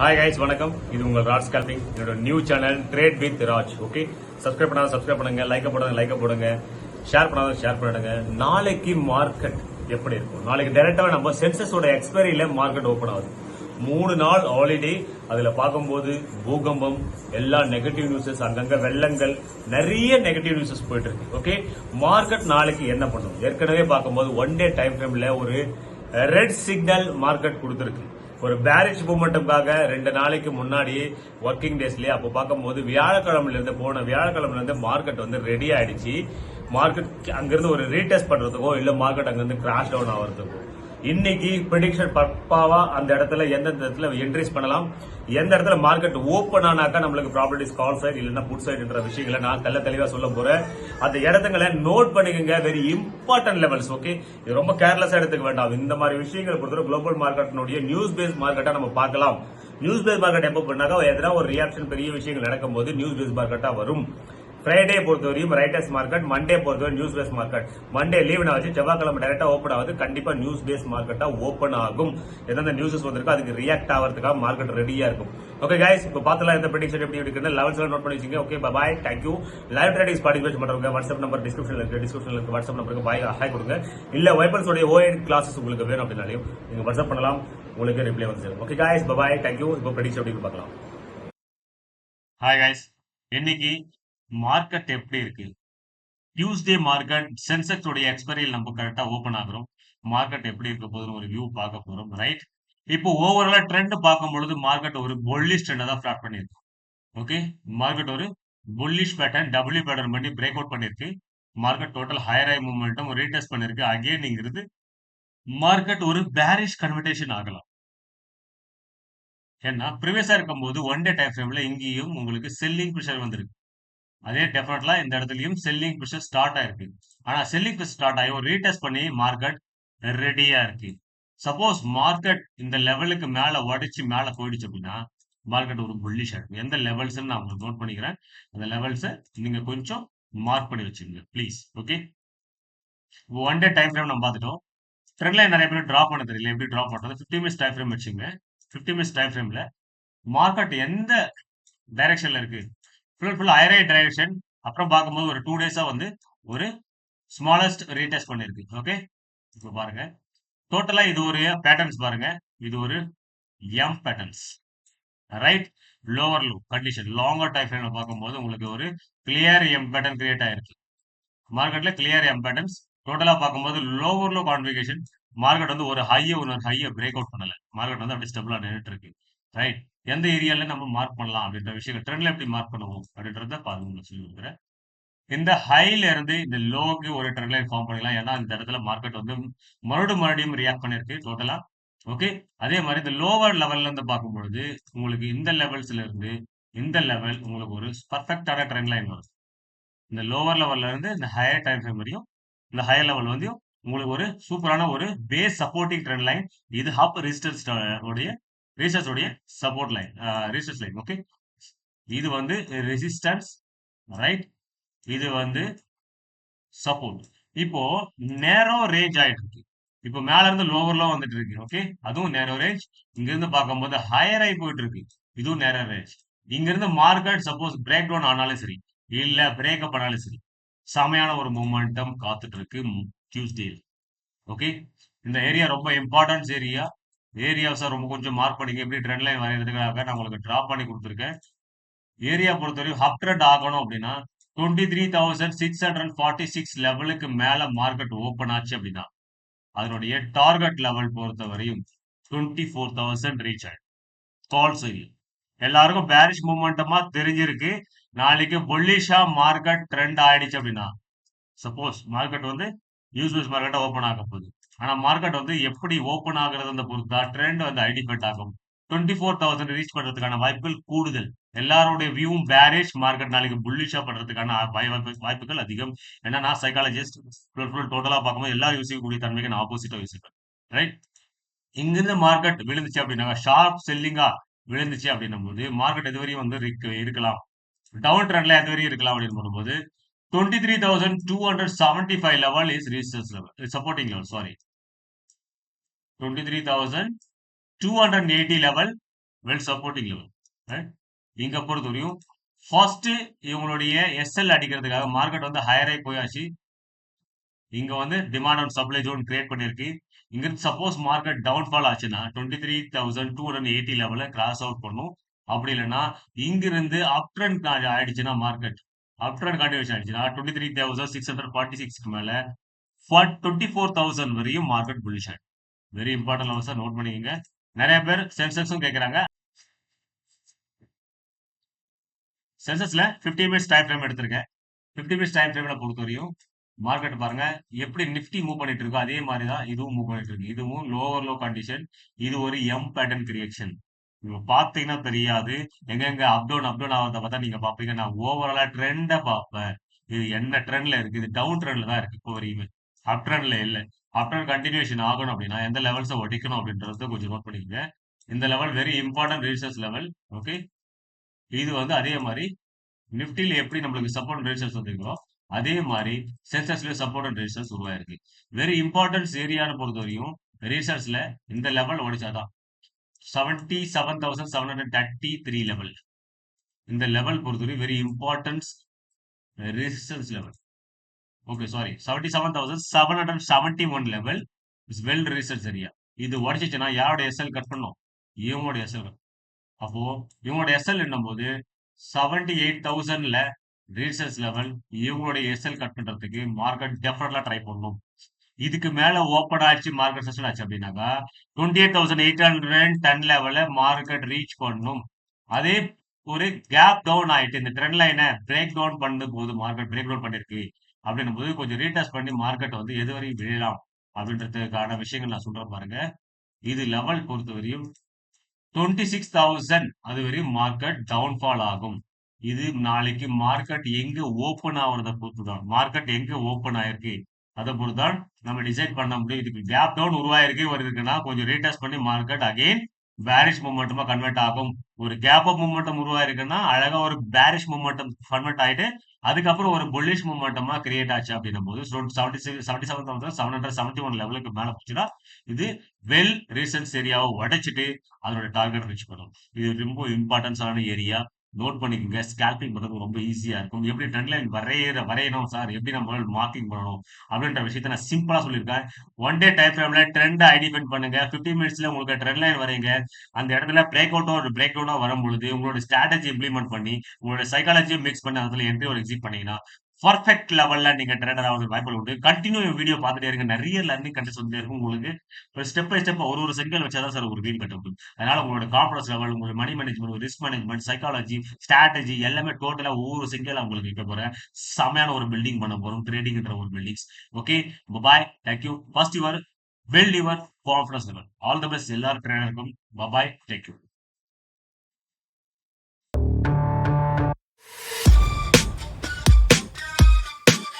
Hi guys வணக்கம். இது உங்கள் ராஜ் ஸ்கல்பிங் என்னோட new channel trade with Raj okay subscribe பண்ணாத சப்ஸ்கிரைப் பண்ணுங்க லைக் போடுங்க லைக் போடுங்க. ஷேர் பண்ணாத ஷேர் பண்ணுங்க நாளைக்கு மார்க்கெட் எப்படி இருக்கும்? நாளைக்கு டைரக்டாக நம்ம சென்சஸோட எக்ஸ்பைரியில மார்க்கெட் ஓப்பன் ஆகுது. மூணு நாள் ஹாலிடே அதில் பார்க்கும்போது பூகம்பம் எல்லா நெகட்டிவ் நியூஸஸ் அங்கங்கே வெள்ளங்கள் நிறைய நெகட்டிவ் நியூஸஸ் போயிட்டு இருக்கு ஓகே மார்க்கெட் நாளைக்கு என்ன பண்ணும்? ஏற்கனவே பார்க்கும்போது ஒன் டே டைம் ஃப்ரேமில் ஒரு ரெட் சிக்னல் மார்க்கெட் கொடுத்துருக்கு. ஒரு பேரிஷ் மூமெண்ட்டுக்காக ரெண்டு நாளைக்கு முன்னாடி ஒர்க்கிங் டேஸ்லயே அப்போ பார்க்கும்போது வியாழக்கிழமையிலிருந்து போன வியாழக்கிழமையிலிருந்து மார்க்கெட் வந்து ரெடி ஆயிடுச்சு. மார்க்கெட் அங்கிருந்து ஒரு ரீடெஸ்ட் பண்றதுக்கோ இல்ல மார்க்கெட் அங்கிருந்து கிராஷ் டவுன் ஆகிறதுக்கோ இன்னைக்கு ப்ரிடிக்ஷன் பப்பாவா அந்த இடத்துல எந்தெந்த இடத்துல என்ட்ரிஸ் பண்ணலாம் எந்த இடத்துல மார்க்கெட் ஓப்பன் ஆனாக்கா நம்மளுக்கு ப்ராப்பர்ட்டிஸ் கால் சைடு இல்லைன்னா புட் சைடுன்ற விஷயங்களை நான் தெல்ல தெளிவாக சொல்ல போறேன். அந்த இடத்துங்களை நோட் பண்ணிக்கங்க வெரி இம்பார்ட்டன்ட் லெவல்ஸ் ஓகே இது ரொம்ப கேர்லெஸ்ஸாக எடுத்துக்க வேண்டாம். இந்த மாதிரி விஷயங்களை பொறுத்தவரை குளோபல் மார்க்கெட்டினுடைய நியூஸ் பேஸ் மார்க்கெட்டாக நம்ம பார்க்கலாம். நியூஸ் பேஸ் மார்க்கெட் எப்போ பண்ணாக்கா எதனா ஒரு ரியாக்ஷன் பெரிய விஷயங்கள் நடக்கும்போது நியூஸ் பேஸ் மார்க்கெட்டாக வரும். ஃப்ரைடே பொறுத்தவரையும் ரைட்டர்ஸ் மார்க்கெட் மண்டே பொறுத்தவரை news base market Monday leave ஆச்சு செவ்வாய்க்கிழமை டைரக்டா ஓப்பன் ஆகுது. கண்டிப்பா நியூஸ் பேஸ் மார்க்கெட்டா ஓப்பன் ஆகும். எந்தெந்த நியூஸஸ் வந்திருக்கோ அதுக்கு ரியாக்ட் ஆகிறதுக்காக மார்க்கெட் ரெடியா இருக்கும். ஓகே கைஸ் இப்போ பார்த்தலாம் இந்த ப்ரெடிக்ஷன் எப்படி இருக்குன்னு லெவல்ஸ்ல நோட் பண்ணி வச்சுங்க. Okay bye thank you live tradings participate பண்றவங்க வாட்ஸ்அப் நம்பர் டிஸ்கிரிப்ஷன்ல இருக்கு. டிஸ்கிரிப்ஷன்ல இருக்கு. வாட்ஸ்அப் நம்பருக்கு பாய் ஹாய் கொடுங்க. இல்ல வைப்பல்ஸ் உடைய ஓஎன் கிளாஸஸ் உங்களுக்கு வேணும் அப்படின்னாலையும் நீங்க வாட்ஸ்அப் பண்ணலாம். உங்களுக்கு ரிப்ளை வந்து okay guys bye thank you இப்போ ப்ரெடிக்ஷன் எப்படி பார்க்கலாம். ஹாய் கைஸ் இன்னைக்கு மார்க்கெட் எப்படி இருக்கு? டியூஸ்டே மார்க்கெட் சென்செக்ஸ் உடைய எக்ஸ்பைரியில் நம்ம கரெக்டாக ஓப்பன் ஆகுறோம். மார்க்கெட் எப்படி இருக்க போகுதுன்னு ஒரு வியூ பார்க்க போகிறோம் ரைட் இப்போ ஓவராலா ட்ரெண்ட் பார்க்கும் பொழுது மார்க்கெட் ஒரு பொல்லிஷ் ட்ரெண்டை தான் ஸ்டார்ட் பண்ணிருக்கு ஓகே மார்க்கெட் ஒரு புல்லிஷ் பேட்டர்ன் டபுள்யூ பேட்டர்ன் பண்ணி பிரேக் அவுட் பண்ணிருக்கு மார்க்கெட் டோட்டல் ஹையர் ஐ மூமெண்ட்டும் ரீடெஸ்ட் பண்ணிருக்கு அகைன்ங்கிறது மார்க்கெட் ஒரு பேரிஷ் கன்வர்டேஷன் ஆகலாம். ஏன்னா ப்ரீவியஸா இருக்கும்போது ஒன் டே டைம் ஃப்ரேம்ல இங்கேயும் உங்களுக்கு செல்லிங் ப்ரெஷர் வந்திருக்கு. அதே டெஃபினட்ல இந்த இடத்துலயும் செல்லிங் ப்ரெஷர் ஸ்டார்ட் ஆயிருக்கு. ஆனா செல்லிங் ப்ரெஷர் ஸ்டார்ட் ஆகி ஒரு ரீடெஸ்ட் பண்ணி மார்க்கெட் ரெடியா இருக்கு. சப்போஸ் மார்க்கெட் இந்த லெவலுக்கு மேல உடைச்சு மேல போயிடுச்சு அப்படின்னா மார்க்கெட் ஒரு புல்லிஷ் ஆகும் எந்த லெவல்ஸ் நான் உங்களுக்கு நோட் பண்ணிக்கிறேன். அந்த லெவல்ஸை நீங்க கொஞ்சம் மார்க் பண்ணி வச்சுக்கோங்க please okay one day time frame நம்ம பார்த்துட்டோம். ட்ரெண்ட்ல நிறைய பேர் ட்ராப் பண்ண தெரியல. எப்படி ட்ராப் பண்றது? ஃபிஃப்டி மினிட்ஸ் டைம் ஃப்ரேம் வச்சுங்க ஃபிஃப்டி மினிட்ஸ் டைம் ஃப்ரேம்ல மார்க்கெட் எந்த டைரக்ஷன்ல இருக்கு? ஃபுல் ஃபுல் ஹைரை டைரக்ஷன் அப்புறம் பார்க்கும்போது ஒரு டூ டேஸா வந்து ஒரு ஸ்மாலஸ்ட் ரீடெஸ்ட் பண்ணிருக்கு. ஓகே இப்போ பாருங்க. டோட்டலா இது ஒரு பேட்டர்ன்ஸ் பாருங்க. இது ஒரு M patterns right lower low condition longer time ஃப்ரேம்ல பார்க்கும்போது உங்களுக்கு ஒரு கிளியர் எம் பேட்டர்ன் கிரியேட் ஆயிருக்கு. மார்க்கெட்ல கிளியர் எம் பேட்டர்ன்ஸ் டோட்டலா பார்க்கும்போது லோவர் லோ கான்ஃபிகேஷன் மார்க்கெட் வந்து ஒரு ஹையை ஒரு ஹையை பிரேக் அவுட் பண்ணல. மார்க்கெட் வந்து அப்படியே ஸ்டெபிளாக நின்றுட்டு இருக்கு. ரைட் எந்த ஏரியால நம்ம மார்க் பண்ணலாம் அப்படின்ற விஷயங்கள் ட்ரெண்ட்ல எப்படி மார்க் பண்ணுவோம் அப்படின்றத பாருங்க சொல்லி கொடுக்குறேன். இந்த ஹைல இருந்து இந்த லோக்கு ஒரு ட்ரெண்ட் லைன் ஃபார்ம் பண்ணிக்கலாம். ஏன்னா இந்த இடத்துல மார்க்கெட் வந்து மறுபடியும் மறுபடியும் ரியாக்ட் பண்ணிருக்கு டோட்டலா ஓகே அதே மாதிரி இந்த லோவர் லெவல்ல இருந்து பார்க்கும்பொழுது உங்களுக்கு இந்த லெவல்ஸ்ல இருந்து இந்த லெவல் உங்களுக்கு ஒரு பர்ஃபெக்டான ட்ரெண்ட் லைன் வரும். இந்த லோவர் லெவல்ல இருந்து இந்த ஹையர் டைம் ஃப்ரேம் வரையும் இந்த ஹையர் லெவல் வந்து உங்களுக்கு ஒரு சூப்பரான ஒரு பேஸ் சப்போர்ட்டிங் ட்ரெண்ட் லைன் இது ஹாப் ரெசிஸ்டன்ஸ் உடைய ரெசிஸ்டன்ஸ் உடைய support line resistance line okay இது வந்து ரெசிஸ்டன்ஸ் ரைட் இது வந்து சப்போர்ட் இப்போ நேரோ ரேஞ்ச் ஆயிட்டு இருக்கு இப்போ மேல இருந்து லோவர்ல வந்துட்டு இருக்கு ஓகே அதுவும் நேரோ ரேஞ்ச் இங்க இருந்து பார்க்கும்போது ஹையர் ஆகி போயிட்டு இருக்கு இதுவும் நேரோ ரேஞ்ச் இங்க இருந்து மார்க்கெட் சப்போஸ் பிரேக் டவுன் ஆனாலும் சரி இல்ல பிரேக்கப் ஆனாலும் சரி செமையான ஒரு மூமெண்டம் காத்துட்டு இருக்கு டியூஸ்டே ஓகே இந்த ஏரியா ரொம்ப இம்பார்ட்டன்ஸ் ஏரியா ஏரியாஸை ரொம்ப கொஞ்சம் மார்க் பண்ணிக்க. எப்படி ட்ரெண்ட் லைன் வரைகிறதுக்காக நான் உங்களுக்கு ட்ராப் பண்ணி கொடுத்துருக்கேன். ஏரியா பொறுத்தவரைக்கும் ஹப் ட்ரெண்ட் ஆகணும் அப்படின்னா twenty three thousand six hundred forty six லெவலுக்கு மேலே மார்க்கெட் ஓப்பன் ஆச்சு அப்படின்னா அதனுடைய டார்கெட் லெவல் பொறுத்தவரையும் டுவெண்ட்டி ஃபோர் தௌசண்ட் ரீச் ஆயிடும். கால்ஸ் இல்லை எல்லாருக்கும் பேரிஷ் மூமெண்டமா தெரிஞ்சிருக்கு. நாளைக்கு பொல்லிஷா மார்க்கெட் ட்ரெண்ட் ஆயிடுச்சு அப்படின்னா சப்போஸ் மார்க்கெட் வந்து யூஸ்வஸ் மார்க்கெட்டை ஓப்பன் ஆக போகுது. ஆனா மார்க்கெட் வந்து எப்படி ஓப்பன் ஆகுறது பொறுத்து தான் ட்ரெண்ட் வந்து ஐடிஃபைட் ஆகும். டுவெண்ட்டி ஃபோர் தௌசண்ட் ரீச் பண்றதுக்கான வாய்ப்புகள் கூடுதல். எல்லாருடைய வியூவும் வேரேஜ் மார்க்கெட் நாளைக்கு புல்லிஷா பண்றதுக்கான வாய்ப்பு வாய்ப்புகள் அதிகம். ஏன்னா நான் சைக்காலஜிஸ்ட் டோட்டலா பார்க்கும்போது எல்லா யூசிக்கக்கூடிய தன்மைக்கு நான் ஆப்போசிட்டா யோசிப்பேன். ரைட் இங்கிருந்து மார்க்கெட் விழுந்துச்சு அப்படின்னா ஷார்ப் செல்லிங்கா விழுந்துச்சு அப்படின்னும் போது மார்க்கெட் எதுவரையும் வந்து இருக்கலாம். டவுன் ட்ரெண்ட்ல எதுவரையும் இருக்கலாம் அப்படின்னு போடும்போது twenty three thousand two hundred seventy five level is research level supporting level sorry twenty three thousand two hundred eighty level well supporting level இங்க பொறுத்தவரையும் ஃபர்ஸ்ட் இவங்களுடைய எஸ்எல் அடிக்கிறதுக்காக மார்க்கெட் வந்து ஹையராகி போயாச்சு. இங்க வந்து demand and supply zone create பண்ணிருக்கு இங்கிருந்து suppose market downfall ஆச்சுன்னா twenty three thousand two hundred eighty லெவல cross out பண்ணும். அப்படி இல்லைன்னா இங்கிருந்து அப் ட்ரெண்ட் ஆயிடுச்சுன்னா மார்க்கெட் அப் ட்ரெண்ட் கண்டினியூஷன் ஆயிடுச்சுன்னா twenty three thousand six hundred forty சிக்ஸ்க்கு மேல டுவெண்ட்டி ஃபோர் தௌசண்ட் வரையும் மார்க்கெட் புல்லிஷ் ஆயிடும். வெரி இம்பார்ட்டன்ட் சார் நோட் பண்ணிக்கோங்க. நிறைய பேர் சென்செக்ஸும் கேட்கறாங்க சென்சஸ்ல 50 மினிட்ஸ் டைம் ஃப்ரேம் எடுத்திருக்கேன். 50 மினிட்ஸ் டைம் ஃப்ரேம்ல பொறுத்த வரையும் மார்க்கெட் பாருங்க. எப்படி நிஃப்டி மூவ் பண்ணிட்டு இருக்கோ அதே மாதிரி தான் இதுவும் மூவ் பண்ணிட்டு இருக்கு. இதுவும் லோவர் லோ கண்டிஷன் இது ஒரு எம் பேட்டர்ன் கிரியேஷன் நீங்க பாத்தீங்கன்னா தெரியாது. எங்கெங்க அப் டவுன் அப் டவுன் ஆகிறத பார்த்தா நீங்க பாப்பீங்க நான் ஓவராலா ட்ரெண்ட பார்ப்பேன். இது என்ன ட்ரெண்ட்ல இருக்கு? இது டவுன் ட்ரெண்ட்ல தான் இருக்கு. இப்போ வரையுமே. அப் ட்ரெண்ட்ல இல்ல. ஆஃப்டர் கண்டினியூஷன் ஆகணும் அப்படின்னா எந்த லெவல்ஸை ஒடிக்கணும் அப்படின்றத கொஞ்சம் நோட் பண்ணிக்கங்க. இந்த level very important research level okay இது வந்து அதே மாதிரி நிஃப்டியில் எப்படி நம்மளுக்கு சப்போர்ட் ரெசிஸ்டன்ஸ் வந்திருக்கோ அதே மாதிரி சென்சஸ்ல சப்போர்ட் அண்ட் ரெசிஸ்டன்ஸ் உருவாயிருக்கு. வெரி இம்பார்ட்டன்ஸ் ஏரியான்னு பொறுத்த வரையும் ரீசர்ச்ல இந்த level உடைச்சாதான் seventy seven thousand seven hundred thirty three level இந்த லெவல் பொறுத்தவரை very importance resistance level okay sorry seventy seven thousand seven hundred seventy one level is well research area இது உடச்சிச்சுன்னா யாரோட எஸ்எல் கட் பண்ணும் இவங்களோட எஸ்எல் கட் அப்போ இவங்களோட SL என்னும் போது செவன்டி எயிட் தௌசண்ட்ல ரீசர்ச் லெவல் இவங்களுடைய எஸ்எல் கட் பண்றதுக்கு மார்க்கெட் டெஃபினட்டா ட்ரை பண்ணும் இதுக்கு மேல ஓப்பன் ஆச்சு மார்க்கெட் செஷன் ஆச்சு அப்படின்னாக்கா twenty eight thousand eight hundred ten லெவல market reach பண்ணும் அதே ஒரு கேப் டவுன் ஆயிட்டு இந்த ட்ரெண்ட் லைனை பிரேக் டவுன் பண்ணும் போது மார்க்கெட் பிரேக் டவுன் பண்ணிருக்கு. அப்படின்னும் போது கொஞ்சம் ரீடெஸ்ட் பண்ணி மார்க்கெட் வந்து எது வரையும் விழலாம் அப்படின்றதுக்கான விஷயங்கள் நான் சொல்றேன் பாருங்க. இது லெவல் பொறுத்தவரையும் டுவெண்ட்டி சிக்ஸ் தௌசண்ட் அது வரையும் மார்க்கெட் டவுன்ஃபால் ஆகும். இது நாளைக்கு மார்க்கெட் எங்க ஓப்பன் ஆகுறத பொறுத்து தான் மார்க்கெட் எங்க ஓப்பன் ஆயிருக்கு? அதை பொறுத்து தான் நம்ம டிசைட் பண்ண முடியும். இதுக்கு கேப் டவுன் உருவாயிருக்கு வருதுக்குன்னா கொஞ்சம் ரீடெஸ்ட் பண்ணி மார்க்கெட் அகெயின் பேரிஷ் மூமெண்ட்டுமா கன்வெர்ட் ஆகும். ஒரு கேப் அப் மூமெண்டம் உருவாயிருக்குன்னா அழகா ஒரு பேரிஷ் மூமெண்டம் கன்வெர்ட் ஆயிட்டு அதுக்கப்புறம் ஒரு புல்லிஷ் மூமெண்டமா கிரியேட் ஆச்சு அப்படின்னும் போது seventy seventy seven thousand seven hundred seventy one லெவலுக்கு மேல போச்சுன்னா இது வெல் ரீசன்ஸ் ஏரியாவை உடைச்சிட்டு அதோட டார்கெட் ரீச் பண்ணும் இது ரொம்ப இம்பார்ட்டன்ஸான ஏரியா நோட் பண்ணிக்கோங்க. ஸ்கேல்பிங் பண்றது ரொம்ப ஈஸியா இருக்கும். எப்படி ட்ரெண்ட் லைன் வரையிற வரையணும் சார் எப்படி நம்ம மார்க்கிங் பண்ணணும்? அப்படின்ற விஷயத்த நான் சிம்பிளா சொல்லியிருக்கேன். ஒன் டே டைம் ஃப்ரேம்ல ட்ரெண்ட் ஐடென்டிஃபை பண்ணுங்க. பிப்டி மினிட்ஸ்ல உங்களுக்கு ட்ரெண்ட் லைன் வரைங்க அந்த இடத்துல பிரேக் அவுட்டோ ஒரு பிரேக் வரும் பொழுது உங்களோட ஸ்ட்ராட்டஜி இம்ப்ளிமெண்ட் பண்ணி உங்களோட சைக்காலஜியை மிக்ஸ் பண்ணி அதில் என்ட்ரி ஒரு எக்ஸிட் பண்ணீங்கன்னா பர்ஃபெக்ட் லெவல்ல நீங்க ட்ரேடர் ஆகுது வாய்ப்பு உண்டு. கண்டினியூ வீடியோ பார்த்துட்டே இருங்க. நிறைய லர்னிங் கண்டென்ட் வந்துட்டே இருக்கும் உங்களுக்கு. ஸ்டெப் பை ஸ்டெப் ஒரு ஒரு செங்கல் வச்சாதான் சார் ஒரு வீடு கட்ட முடியும். அதனால உங்களோட கான்ஃபிடன்ஸ் லெவல் உங்களோட money management risk management psychology strategy எல்லாமே டோட்டலா ஒவ்வொரு செங்கல் உங்களுக்கு வைக்க போறேன். செமையான ஒரு பில்டிங் பண்ண போறோம். ட்ரேடிங்ன்ற ஒரு buildings okay bye thank you first your build your confidence level all the best எல்லாரும் ட்ரெயினருக்கும் பாய் தேங்க்யூ